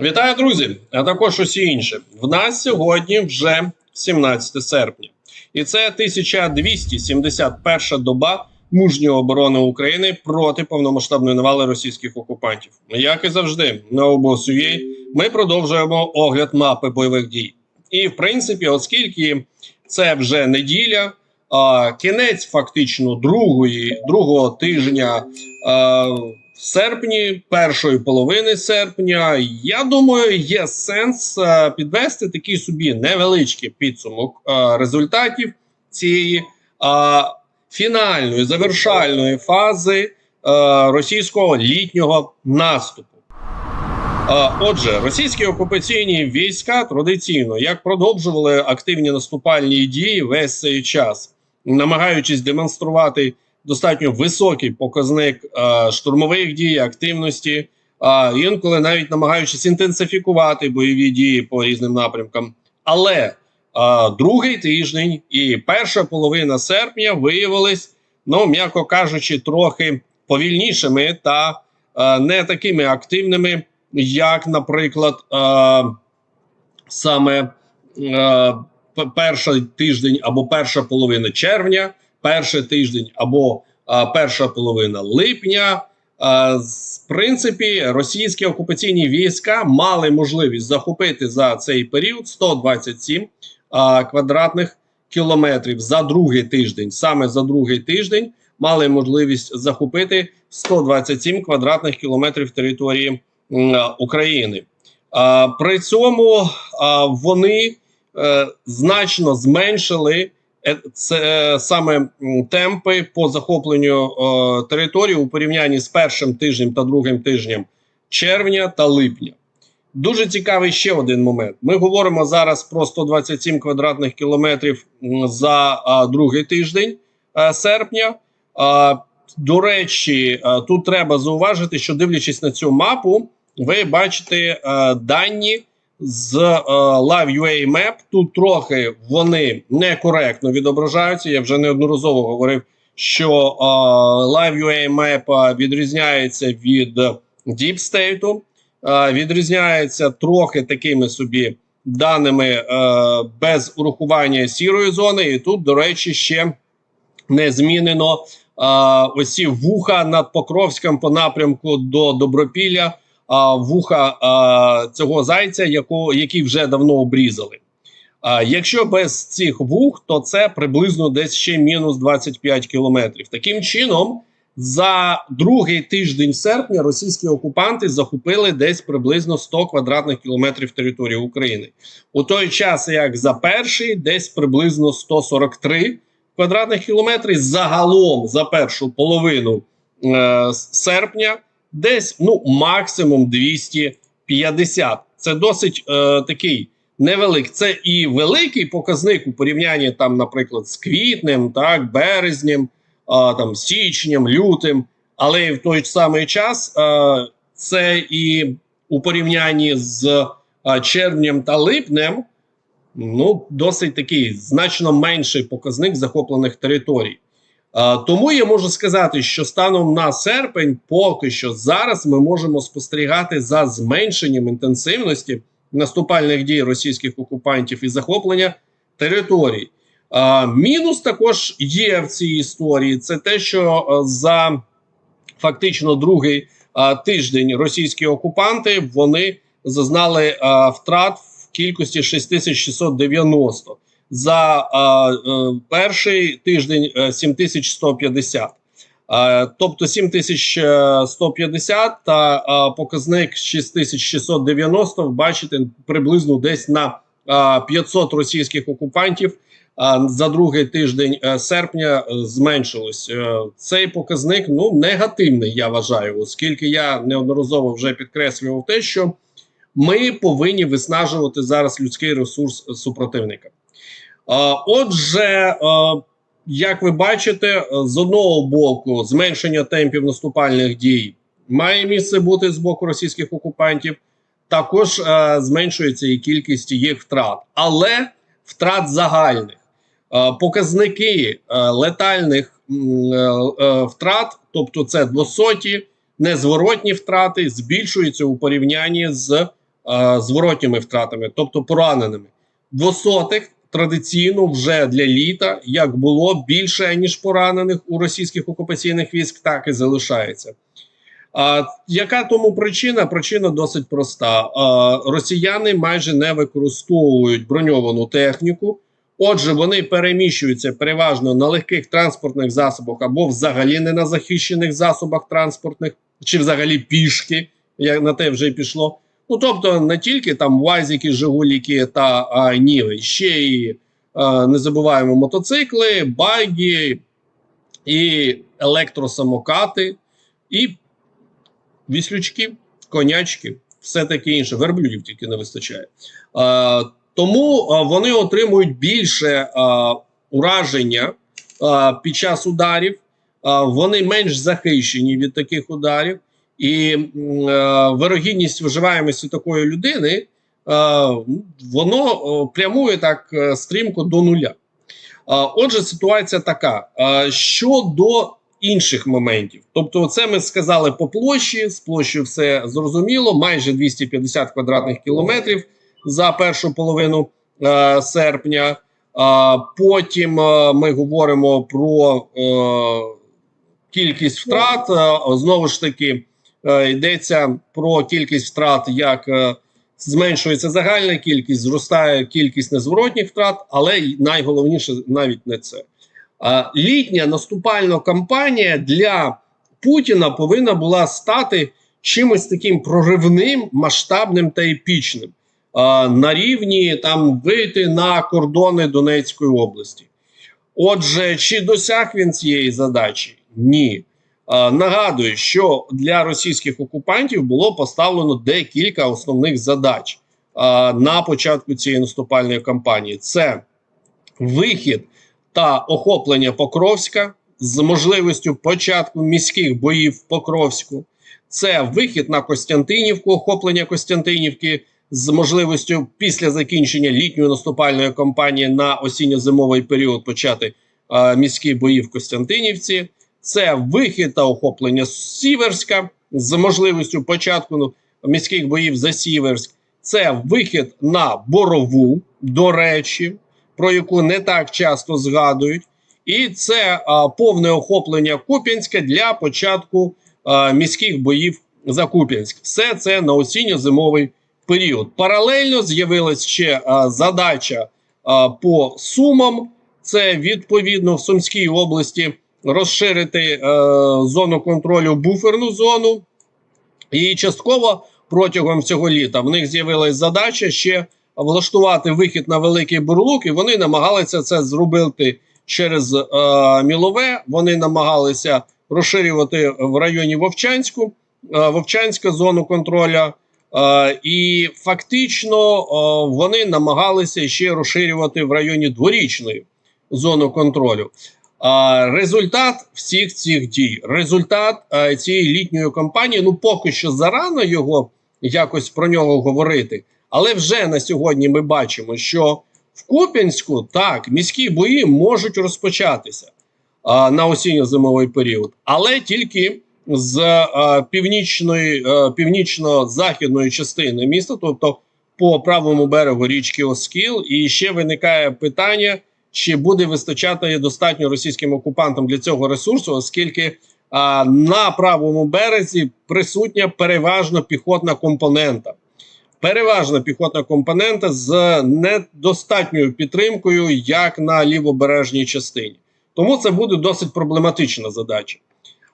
Вітаю, друзі! А також усі інші. В нас сьогодні вже 17 серпня, і це 1271 доба мужньої оборони України проти повномасштабної навали російських окупантів. Як і завжди, на обосує ми продовжуємо огляд мапи бойових дій. І в принципі, оскільки це вже неділя, а кінець фактично другої другого тижня. А, в серпні, першої половини серпня, я думаю, є сенс е, підвести такий собі невеличкий підсумок е, результатів цієї е, фінальної завершальної фази російського літнього наступу. Отже, російські окупаційні війська традиційно як продовжували активні наступальні дії весь цей час, намагаючись демонструвати достатньо високий показник е, штурмових дій, активності, а інколи навіть намагаючись інтенсифікувати бойові дії по різним напрямкам. Але е, другий тиждень і перша половина серпня виявились, ну м'яко кажучи, трохи повільнішими та е, не такими активними, як, наприклад, е, саме е, перший тиждень або перша половина червня перший тиждень або а, перша половина липня. А, в принципі, російські окупаційні війська мали можливість захопити за цей період 127 а, квадратних кілометрів за другий тиждень. Саме за другий тиждень мали можливість захопити 127 квадратних кілометрів території м, України. А, при цьому а, вони е, значно зменшили Е, це е, саме темпи по захопленню е, території у порівнянні з першим тижнем та другим тижнем червня та липня. Дуже цікавий ще один момент. Ми говоримо зараз про 127 квадратних кілометрів за а, другий тиждень а, серпня. А, до речі, а, тут треба зауважити, що дивлячись на цю мапу, ви бачите а, дані з е, Live.ua Map. Тут трохи вони некоректно відображаються. Я вже неодноразово говорив, що е, Live.ua Map відрізняється від Deep State, е, відрізняється трохи такими собі даними е, без урахування сірої зони. І тут, до речі, ще не змінено е, ось ці вуха над Покровським по напрямку до Добропілля а, вуха а, цього зайця, яко, який вже давно обрізали. А, Якщо без цих вух, то це приблизно десь ще мінус 25 кілометрів. Таким чином, за другий тиждень серпня російські окупанти захопили десь приблизно 100 квадратних кілометрів території України. У той час, як за перший, десь приблизно 143 квадратних кілометри. Загалом за першу половину е, серпня десь ну максимум 250. Це досить е, такий невеликий. Це і великий показник у порівнянні там, наприклад, з квітнем, так, березнем, е, там січнем, лютим. Але в той самий час е, це і у порівнянні з е, червнем та липнем. Ну, досить такий значно менший показник захоплених територій. Тому я можу сказати, що станом на серпень, поки що зараз ми можемо спостерігати за зменшенням інтенсивності наступальних дій російських окупантів і захоплення територій. Мінус також є в цій історії. Це те, що за фактично другий тиждень російські окупанти вони зазнали втрат в кількості 6690 за а, е, перший тиждень 7150. А, тобто 7150 та показник 6690, бачите, приблизно десь на а, 500 російських окупантів за другий тиждень е, серпня е, зменшилось. Цей показник ну негативний, я вважаю, оскільки я неодноразово вже підкреслював те, що ми повинні виснажувати зараз людський ресурс супротивника. Отже, як ви бачите, з одного боку зменшення темпів наступальних дій має місце бути з боку російських окупантів. Також зменшується і кількість їх втрат, але втрат загальних показники летальних втрат, тобто це двосоті, незворотні втрати, збільшуються у порівнянні з е, зворотніми втратами, тобто пораненими. Двосотих традиційно вже для літа, як було більше ніж поранених у російських окупаційних військ, так і залишається. А яка тому причина? Причина досить проста. А, росіяни майже не використовують броньовану техніку. Отже, вони переміщуються переважно на легких транспортних засобах або взагалі не на захищених засобах транспортних, чи взагалі пішки, як на те вже й пішло. Ну тобто не тільки там вазики, жигуліки та а, ніви, ще й а, не забуваємо мотоцикли, байги і електросамокати, і віслючки, конячки, все таке інше. Верблюдів тільки не вистачає. А, тому а, вони отримують більше а, ураження а, під час ударів, вони менш захищені від таких ударів. І е, вирогідність виживаємості такої людини е, воно е, прямує так е, стрімко до нуля. Е, отже, ситуація така: е, щодо інших моментів, тобто, це ми сказали по площі, з площею все зрозуміло, майже 250 квадратних кілометрів за першу половину е, серпня. Е, потім е, ми говоримо про е, кількість втрат. Е, знову ж таки. Е, йдеться про кількість втрат, як е, зменшується загальна кількість, зростає кількість незворотніх втрат, але найголовніше навіть не це. Літня наступальна кампанія для Путіна повинна була стати чимось таким проривним, масштабним та епічним на рівні там вийти на кордони Донецької області. Отже, чи досяг він цієї задачі? Ні. Е, Нагадую, що для російських окупантів було поставлено декілька основних задач е, на початку цієї наступальної кампанії: це вихід та охоплення Покровська з можливістю початку міських боїв в Покровську, це вихід на Костянтинівку, охоплення Костянтинівки з можливістю після закінчення літньої наступальної кампанії на осінньо-зимовий період почати е, міські бої в Костянтинівці це вихід та охоплення Сіверська з можливістю початку ну, міських боїв за Сіверськ. Це вихід на Борову, до речі, про яку не так часто згадують. І це а, повне охоплення Куп'янська для початку а, міських боїв за Куп'янськ. Все це на осінньо-зимовий період. Паралельно з'явилась ще а, задача а, по Сумам. Це відповідно в Сумській області розширити е, зону контролю буферну зону, і частково протягом цього літа в них з'явилась задача ще влаштувати вихід на великий бурлук, і вони намагалися це зробити через е, Мілове. Вони намагалися розширювати в районі Вовчанську, е, Вовчанська зону контроля. Е, і фактично е, вони намагалися ще розширювати в районі дворічної зону контролю. Результат всіх цих дій, результат цієї літньої кампанії. Ну поки що зарано його якось про нього говорити. Але вже на сьогодні ми бачимо, що в Куп'янську так міські бої можуть розпочатися а, на осінньо-зимовий період, але тільки з а, північної а, північно-західної частини міста, тобто по правому берегу річки Оскіл, і ще виникає питання чи буде вистачати достатньо російським окупантам для цього ресурсу, оскільки а, на правому березі присутня переважно піхотна компонента. Переважна піхотна компонента з недостатньою підтримкою, як на лівобережній частині. Тому це буде досить проблематична задача.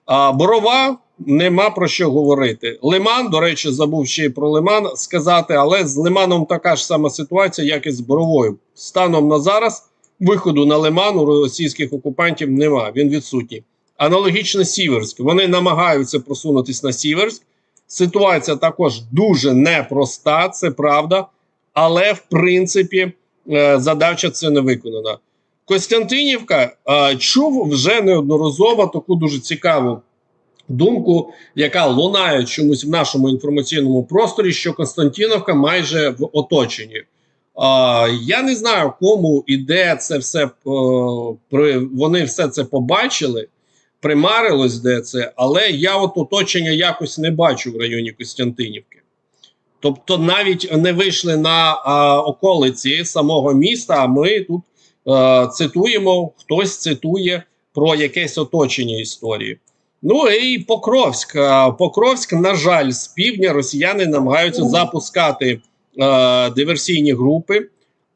А борова нема про що говорити. Лиман, до речі, забув ще й про Лиман сказати, але з Лиманом така ж сама ситуація, як і з боровою. Станом на зараз виходу на Лиман у російських окупантів немає, він відсутній. Аналогічно Сіверськ. Вони намагаються просунутися на Сіверськ. Ситуація також дуже непроста, це правда, але в принципі е, задача це не виконана. Костянтинівка е, чув вже неодноразово таку дуже цікаву думку, яка лунає чомусь в нашому інформаційному просторі, що Константиновка майже в оточенні. Я не знаю, кому і де це все о, вони все це побачили, примарилось де це, але я от оточення якось не бачу в районі Костянтинівки. Тобто навіть не вийшли на а, околиці самого міста. А ми тут е, цитуємо, хтось цитує про якесь оточення історії. Ну і Покровськ. Е, Покровськ, на жаль, з півдня росіяни намагаються запускати е, диверсійні групи,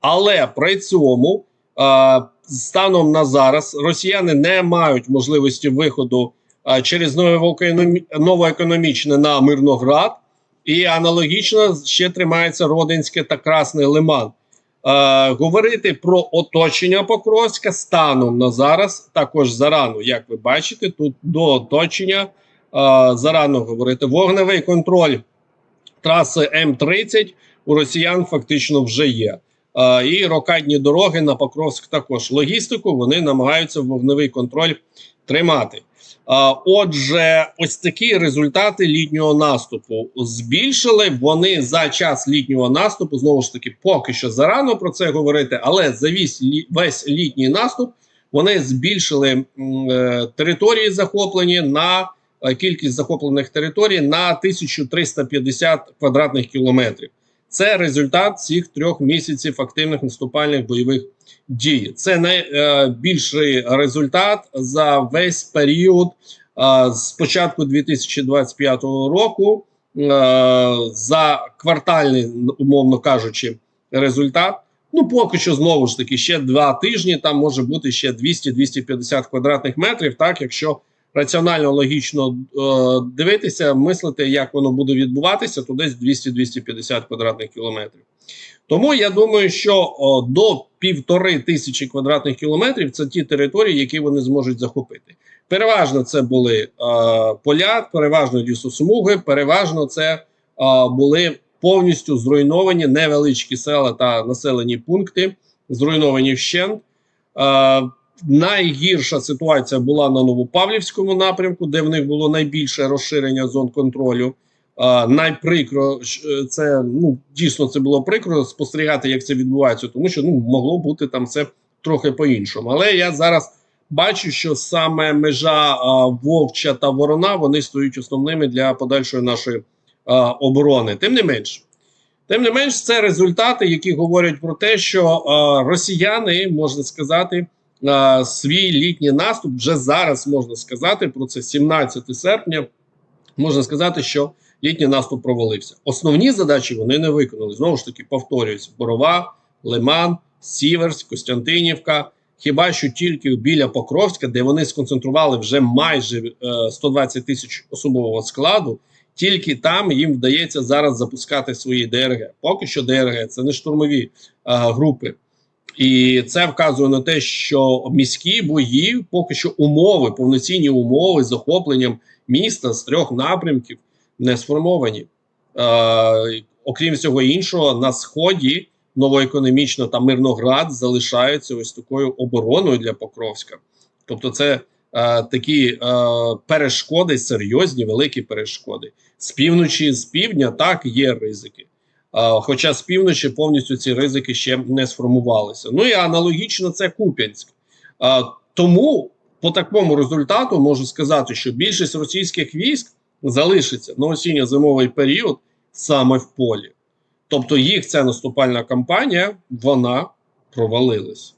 але при цьому е, станом на зараз росіяни не мають можливості виходу е, через новоекономі- новоекономічне на Мирноград, і аналогічно ще тримається Родинське та Красний Лиман. Е, говорити про оточення Покровська станом на зараз також зарано. Як ви бачите, тут до оточення е, зарано говорити. Вогневий контроль траси М30 у росіян фактично вже є. І рокадні дороги на Покровськ також. Логістику вони намагаються вогневий контроль тримати. Е, Отже, ось такі результати літнього наступу збільшили вони за час літнього наступу. Знову ж таки, поки що зарано про це говорити, але за весь, весь літній наступ вони збільшили е, території захоплені на е, кількість захоплених територій на 1350 квадратних кілометрів. Це результат цих трьох місяців активних наступальних бойових дій. Це найбільший результат за весь період е, з початку 2025 року. е, За квартальний, умовно кажучи, результат. Ну, поки що знову ж таки ще два тижні. Там може бути ще 200-250 квадратних метрів. Так, якщо раціонально логічно е, дивитися, мислити, як воно буде відбуватися, то десь 200-250 квадратних кілометрів. Тому я думаю, що о, до півтори тисячі квадратних кілометрів це ті території, які вони зможуть захопити. Переважно це були е, поля, переважно лісосмуги, переважно це е, були повністю зруйновані невеличкі села та населені пункти, зруйновані вщент. Е, найгірша ситуація була на Новопавлівському напрямку, де в них було найбільше розширення зон контролю. Найприкро е, це ну дійсно це було прикро спостерігати, як це відбувається, тому що ну могло бути там все трохи по-іншому. Але я зараз бачу, що саме межа uh, Вовча та Ворона вони стають основними для подальшої нашої uh, оборони. Тим не менш, тим не менш, це результати, які говорять про те, що росіяни можна сказати. Свій літній наступ вже зараз можна сказати про це 17 серпня. Можна сказати, що літній наступ провалився. Основні задачі вони не виконали. Знову ж таки, повторююсь: Борова, Лиман, Сіверськ, Костянтинівка. Хіба що тільки біля Покровська, де вони сконцентрували вже майже е, 120 тисяч особового складу, тільки там їм вдається зараз запускати свої ДРГ. Поки що ДРГ це не штурмові е, групи. І це вказує на те, що міські бої, поки що умови, повноцінні умови з захопленням міста з трьох напрямків не сформовані. Е, окрім всього іншого, на сході новоекономічно та Мирноград залишаються ось такою обороною для Покровська. Тобто, це е, такі е, перешкоди, серйозні, великі перешкоди. З півночі, з півдня так є ризики. Хоча з півночі повністю ці ризики ще не сформувалися. Ну і аналогічно це Куп'янськ. Тому по такому результату можу сказати, що більшість російських військ залишиться на осінньо-зимовий період саме в полі. Тобто їх ця наступальна кампанія вона провалилась.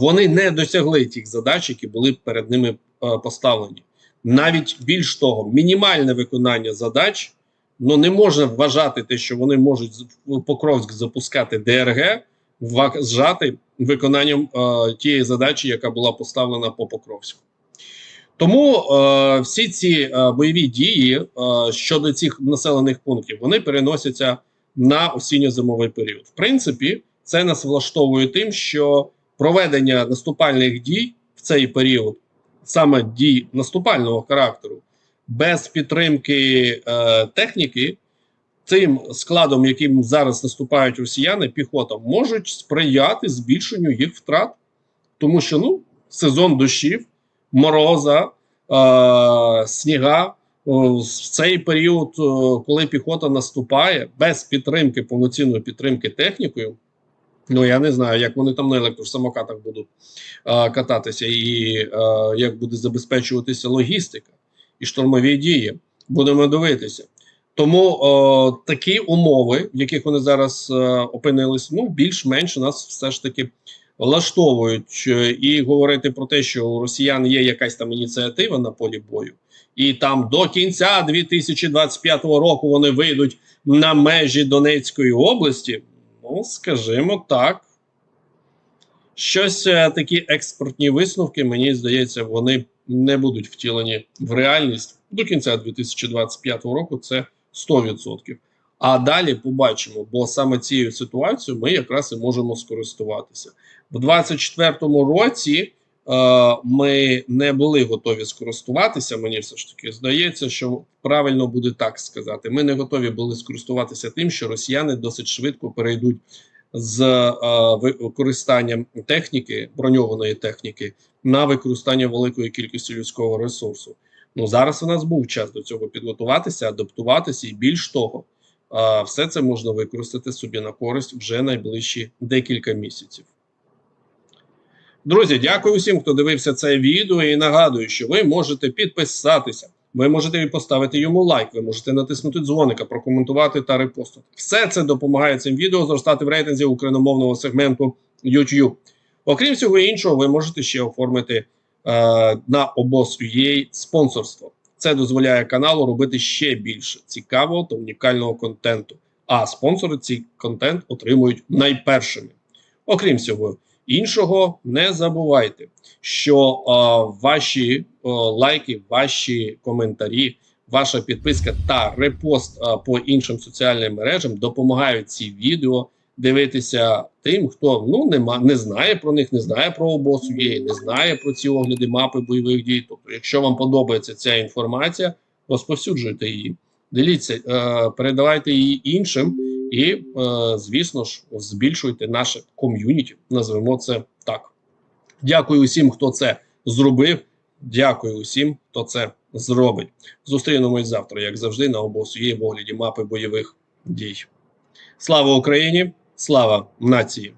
Вони не досягли тих задач, які були перед ними поставлені. Навіть більш того, мінімальне виконання задач. Ну не можна вважати те, що вони можуть в Покровськ запускати ДРГ, вважати виконанням е, тієї задачі, яка була поставлена по Покровську. Тому е, всі ці е, бойові дії е, щодо цих населених пунктів вони переносяться на осінньо-зимовий період. В принципі, це нас влаштовує тим, що проведення наступальних дій в цей період, саме дій наступального характеру без підтримки е, техніки, тим складом, яким зараз наступають росіяни, піхота, можуть сприяти збільшенню їх втрат, тому що ну, сезон дощів, мороза, е, сніга. В цей період, коли піхота наступає без підтримки, повноцінної підтримки технікою, ну я не знаю, як вони там на електросамокатах будуть е, кататися, і е, як буде забезпечуватися логістика і штурмові дії. Будемо дивитися. Тому о, такі умови, в яких вони зараз е, опинились, ну більш-менш нас все ж таки влаштовують. Е, І говорити про те, що у росіян є якась там ініціатива на полі бою, і там до кінця 2025 року вони вийдуть на межі Донецької області. Ну, скажімо так. Щось е, такі експортні висновки, мені здається, вони не будуть втілені в реальність до кінця 2025 року. Це 100%. А далі побачимо, бо саме цією ситуацією ми якраз і можемо скористуватися в 2024 році. е, Ми не були готові скористуватися. Мені все ж таки здається, що правильно буде так сказати. Ми не готові були скористуватися тим, що росіяни досить швидко перейдуть з е, використанням техніки, броньованої техніки, на використання великої кількості людського ресурсу. Ну зараз у нас був час до цього підготуватися, адаптуватися, і більш того, е, все це можна використати собі на користь вже найближчі декілька місяців. Друзі, дякую всім, хто дивився це відео. І нагадую, що ви можете підписатися. Ви можете поставити йому лайк, ви можете натиснути дзвоника, прокоментувати та репостити. Все це допомагає цим відео зростати в рейтинзі україномовного сегменту YouTube. Окрім всього іншого, ви можете ще оформити е, на обоз.ua спонсорство. Це дозволяє каналу робити ще більше цікавого та унікального контенту. А спонсори цей контент отримують найпершими. Окрім всього іншого, не забувайте, що е, ваші е, лайки, ваші коментарі, ваша підписка та репост е, по іншим соціальним мережам допомагають ці відео дивитися тим, хто ну нема, не знає про них, не знає про обосу є, не знає про ці огляди мапи бойових дій. Тобто, якщо вам подобається ця інформація, розповсюджуйте її, діліться, е, передавайте її іншим. І, е, звісно ж, збільшуйте наше ком'юніті. Назвемо це так. Дякую усім, хто це зробив. Дякую усім, хто це зробить. Зустрінемось завтра, як завжди, на обосує в огляді мапи бойових дій. Слава Україні! Слава нації!